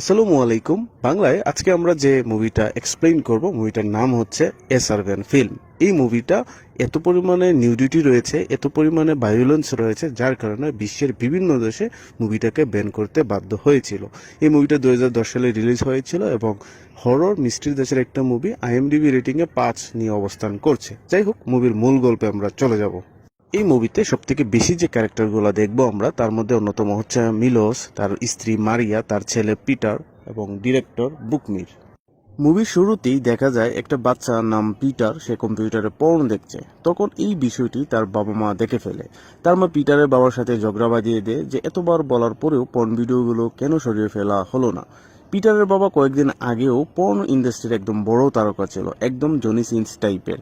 আসসালামু আলাইকুম। বাংলায় আজকে আমরা যে মুভিটা এক্সপ্লেইন করব, মুভিটার নাম হচ্ছে এ সার্ভেন ফিল্ম এই মুভিটা এত পরিমাণে নিউডিটি রয়েছে, এত পরিমাণে ভায়োলেন্স রয়েছে, যার কারণে বিশ্বের বিভিন্ন দেশে মুভিটাকে ব্যান করতে বাধ্য হয়েছিল। এই মুভিটা দু হাজার দশ সালে রিলিজ হয়েছিল এবং হরর মিস্ট্রির দেশের একটা মুভি আইএমডিবি রেটিংয়ে পাঁচ নিয়ে অবস্থান করছে। যাই হোক মুভির মূল গল্পে আমরা চলে যাব। এই মুভিতে সব থেকে বেশি যে ক্যারেক্টারগুলো দেখব আমরা, তার মধ্যে অন্যতম হচ্ছে মিলোস, তার স্ত্রী মারিয়া, তার ছেলে পিটার এবং ডিরেক্টর বুকমির। মুভির শুরুতেই দেখা যায় একটা বাচ্চা নাম পিটার, সে কম্পিউটারে পর্ন দেখছে। তখন এই বিষয়টি তার বাবা মা দেখে ফেলে। তার মা পিটারের বাবার সাথে ঝগড়া বাজিয়ে দেয় যে, এতবার বলার পরেও পর্ন ভিডিওগুলো কেন সরিয়ে ফেলা হলো না? পিটারের বাবা কয়েকদিন আগেও পর্ন ইন্ডাস্ট্রির একদম বড় তারকা ছিল, একদম জনি সিন্স টাইপের।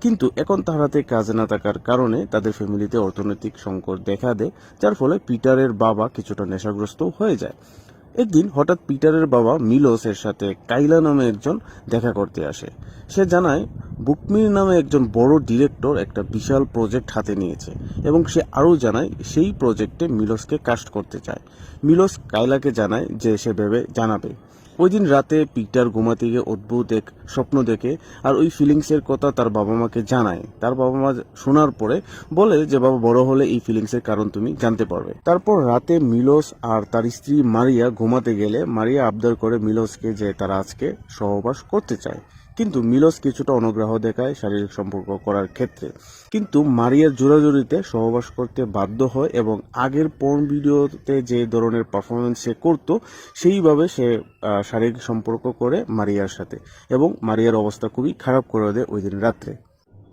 কিন্তু এখন তার হাতে কাজে না থাকার কারণে তাদের ফ্যামিলিতে অর্থনৈতিক সংকট দেখা দেয়, যার ফলে পিটারের বাবা কিছুটা নেশাগ্রস্ত হয়ে যায়। একদিন হঠাৎ পিটারের বাবা মিলোসের সাথে কাইলা নামে একজন দেখা করতে আসে। সে জানায় বুকমির নামে একজন বড় ডিরেক্টর একটা বিশাল প্রজেক্ট হাতে নিয়েছে এবং সে আরও জানায়, সেই প্রজেক্টে মিলোসকে কাস্ট করতে চায়। মিলোস কাইলাকে জানায় যে সে ভেবে জানাবে। ওই দিন রাতে পিটার ঘুমাতে গিয়ে অদ্ভুত এক স্বপ্ন দেখে আর ওই ফিলিংসের কথা তার বাবা মাকে জানায়। তার বাবা মা শোনার পরে বলে যে, বাবা, বড় হলে এই ফিলিংসের কারণ তুমি জানতে পারবে। তারপর রাতে মিলোস আর তার স্ত্রী মারিয়া ঘুমাতে গেলে মারিয়া আবদার করে মিলোসকে যে তারা আজকে সহবাস করতে চায়। কিন্তু মিলোস কিছুটা অনুগ্রহ দেখায় শারীরিক সম্পর্ক করার ক্ষেত্রে। কিন্তু মারিয়ার জোরাজুরিতে সহবাস করতে বাধ্য হয় এবং আগের পর্ন ভিডিওতে যে ধরনের পারফরমেন্স সে করতো, সেইভাবে সে শারীরিক সম্পর্ক করে মারিয়ার সাথে এবং মারিয়ার অবস্থা খুবই খারাপ করে দেয় ওই দিন রাত্রে।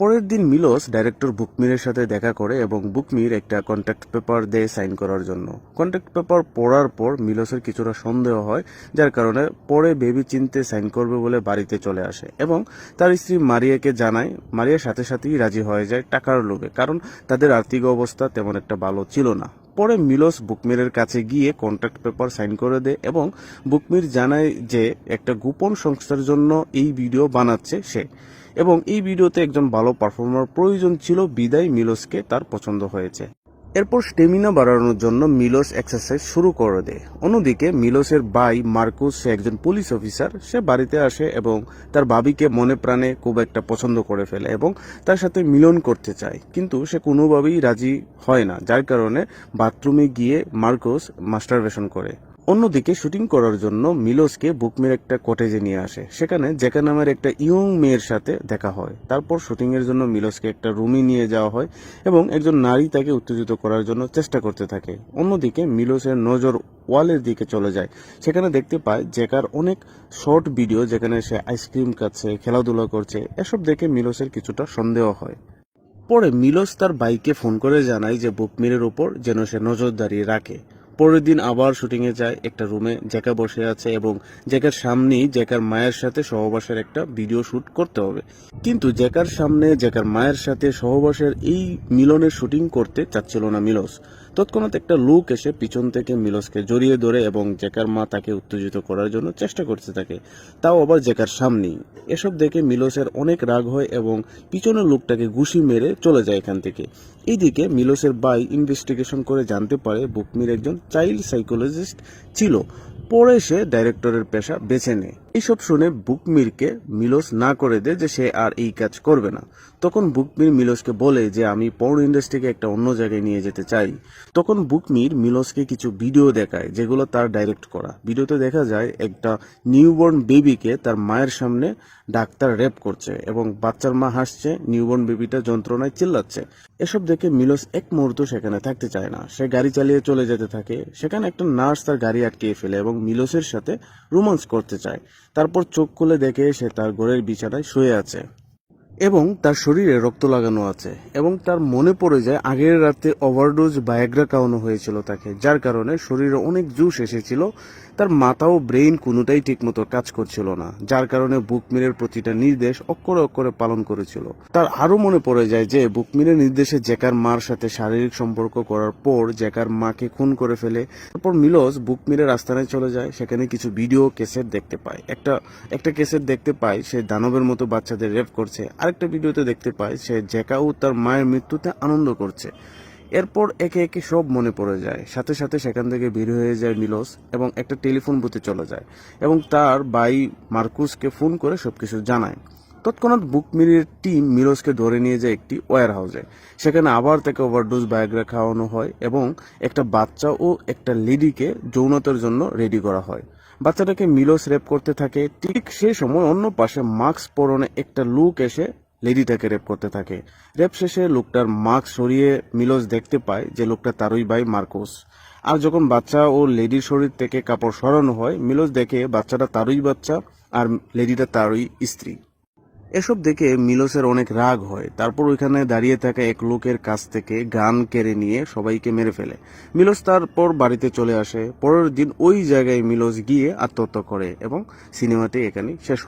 পরের দিন মিলোস ডাইরেক্টর বুকমিরের সাথে দেখা করে এবং বুকমির একটা কন্ট্যাক্ট পেপার দেয় সাইন করার জন্য। কন্ট্যাক্ট পেপার পড়ার পর মিলোসের কিছুটা সন্দেহ হয়, যার কারণে পরে বেবি চিনতে সাইন করবে বলে বাড়িতে চলে আসে এবং তার স্ত্রী মারিয়াকে জানায় মারিয়ার সাথে সাথেই রাজি হয়ে যায় টাকার লোভে, কারণ তাদের আর্থিক অবস্থা তেমন একটা ভালো ছিল না। পরে মিলোস বুকমিরের কাছে গিয়ে কন্ট্রাক্ট পেপার সাইন করে দেয় এবং বুকমির জানায় যে একটা গোপন সংস্থার জন্য এই ভিডিও বানাচ্ছে সে। এবং এই ভিডিওতে একজন ভালো পারফর্মার প্রয়োজন ছিল, বিদায় মিলোসকে তার পছন্দ হয়েছে। এরপর স্টেমিনা বাড়ানোর জন্য মিলোস এক্সারসাইজ শুরু করে দেয়। অন্যদিকে মিলোসের ভাই মার্কুস, সে একজন পুলিশ অফিসার, সে বাড়িতে আসে এবং তার ভাবিকে মনে প্রাণে খুব একটা পছন্দ করে ফেলে এবং তার সাথে মিলন করতে চায়। কিন্তু সে কোনোভাবেই রাজি হয় না, যার কারণে বাথরুমে গিয়ে মার্কুস মাস্টারবেশন করে। অন্যদিকে শুটিং করার জন্য মিলোসকে বুকমির একটা কটেজে নিয়ে আসে। সেখানে জেকা নামের একটা ইয়ং মেয়ের সাথে দেখা হয়। তারপর শুটিং এর জন্য মিলোসকে একটা রুমে নিয়ে যাওয়া হয় এবং একজন নারী তাকে উত্তেজিত করার জন্য চেষ্টা করতে থাকে। অন্যদিকে মিলোসের নজর ওয়ালের দিকে চলে যায়। সেখানে দেখতে পায় জেকার অনেক শর্ট ভিডিও যেখানে সে আইসক্রিম খাচ্ছে, খেলাধুলা করছে। এসব দেখে মিলোসের কিছুটা সন্দেহ হয়। পরে মিলোস তার বাইকে ফোন করে জানায় যে বুকমিরের উপর যেন সে নজরদারি রাখে। পরের দিন আবার শুটিংয়ে যায় একটা রুমে। জ্যাকা বসে আছে এবং জ্যাকার সামনেই জ্যাকার মায়ের সাথে সহবাসের একটা ভিডিও শুট করতে হবে। কিন্তু জ্যাকার সামনে জ্যাকার মায়ের সাথে সহবাসের এই মিলনের শুটিং করতে চাচ্ছিল না মিলোস। তৎক্ষণাৎ একটা লোক এসে পিছন থেকে মিলোসকে জড়িয়ে ধরে এবং জ্যাকার মা তাকে উত্তেজিত করার জন্য চেষ্টা করতে থাকে। তাও আবার জ্যাকার সামনেই। এসব দেখে মিলোসের অনেক রাগ হয় এবং পিছনের লোকটাকে ঘুষি মেরে চলে যায় এখান থেকে। এইদিকে মিলোসের বাই ইনভেস্টিগেশন করে জানতে পারে বুকমির একজন চাইল্ড সাইকোলজিস্ট ছিল। পরে সে ডাইরেক্টরের পেশা বেছে নেয়। এইসব শুনে বুকমিরকে মিলোস না করে দেয় যে সে আর এই কাজ করবে না। তখন বুকমির মিলোসকে বলে যে, আমি পর্ন ইন্ডাস্ট্রিকে একটা অন্য জায়গায় নিয়ে যেতে চাই। তখন বুকমির মিলোসকে কিছু ভিডিও দেখায়, যেগুলো তার ডাইরেক্ট করা। ভিডিওতে দেখা যায়, একটা নিউবর্ন বেবিকে তার মায়ের সামনে ডাক্তার রেপ করছে এবং বাচ্চার মা হাসছে নিউবর্ন বেবিটা যন্ত্রণায় চিল্লাচ্ছে। এসব দেখে মিলোস এক মুহূর্ত সেখানে থাকতে চায় না। সে গাড়ি চালিয়ে চলে যেতে থাকে। সেখানে একটা নার্স তার গাড়ি আটকিয়ে ফেলে এবং মিলোসের সাথে রোমান্স করতে চায়। তারপর চোখ খুলে দেখে সে তার ঘরের বিছানায় শুয়ে আছে এবং তার শরীরে রক্ত লাগানো আছে এবং তার মনে পড়ে যায় আগের রাতে ওভারডোজ বায়াগ্রা খাওয়ানো হয়েছিল তাকে, যার কারণে শরীরে অনেক জুস এসেছিল তার মাথা ও ব্রেইন কোনোটাই ঠিকমতো কাজ করছিল না, যার কারণে বুকমিরের প্রতিটা নির্দেশ অক্ষরে অক্ষরে পালন করেছিল। তার আরও মনে পড়ে যায় যে বুকমিরের নির্দেশে জ্যাকার মার সাথে শারীরিক সম্পর্ক করার পর জ্যাকার মাকে খুন করে ফেলে। তারপর মিলোস বুকমিরের আস্তানায় চলে যায়, সেখানে কিছু ভিডিও কেসেট দেখতে পায়। একটা একটা কেসেট দেখতে পায়, সে দানবের মতো বাচ্চাদের রেপ করছে। আরেকটা ভিডিওতে দেখতে পায়, সে জ্যাকা ও তার মায়ের মৃত্যুতে আনন্দ করছে। এরপর একে একে সব মনে পড়ে যায়। সাথে সাথে সেখান থেকে বের হয়ে যায় মিলোস এবং একটা টেলিফোন বুথে চলে যায় এবং তার ভাই মার্কুসকে ফোন করে সবকিছু জানায়। তৎক্ষণাৎ বুকমিরির টিম মিলোসকে ধরে নিয়ে যায় একটি ওয়ার হাউসে সেখানে আবার তাকে ওভারডোজ বায়োগ্রা খাওয়ানো হয় এবং একটা বাচ্চা ও একটা লেডিকে যৌনতার জন্য রেডি করা হয়। বাচ্চাটাকে মিলোস রেপ করতে থাকে। ঠিক সেই সময় অন্য পাশে মাস্ক পরনে একটা লুক এসে লেডিটাকে রেপ করতে থাকে। রেপ শেষে লোকটার মাস্ক সরিয়ে মিলোজ দেখতে পায় যে লোকটা তারই ভাই মার্কোস। আর যখন বাচ্চা ও লেডির শরীর থেকে কাপড় সরানো হয় মিলোজ দেখে বাচ্চাটা তারই বাচ্চা আর লেডিটা তারই স্ত্রী। এসব দেখে মিলোসের অনেক রাগ হয়। তারপর ওইখানে দাঁড়িয়ে থাকা এক লোকের কাছ থেকে গান কেড়ে নিয়ে সবাইকে মেরে ফেলে। মিলোস তারপর বাড়িতে চলে আসে। পরের দিন ওই জায়গায় মিলোস গিয়ে আত্মহত্যা করে এবং সিনেমাটি এখানে শেষ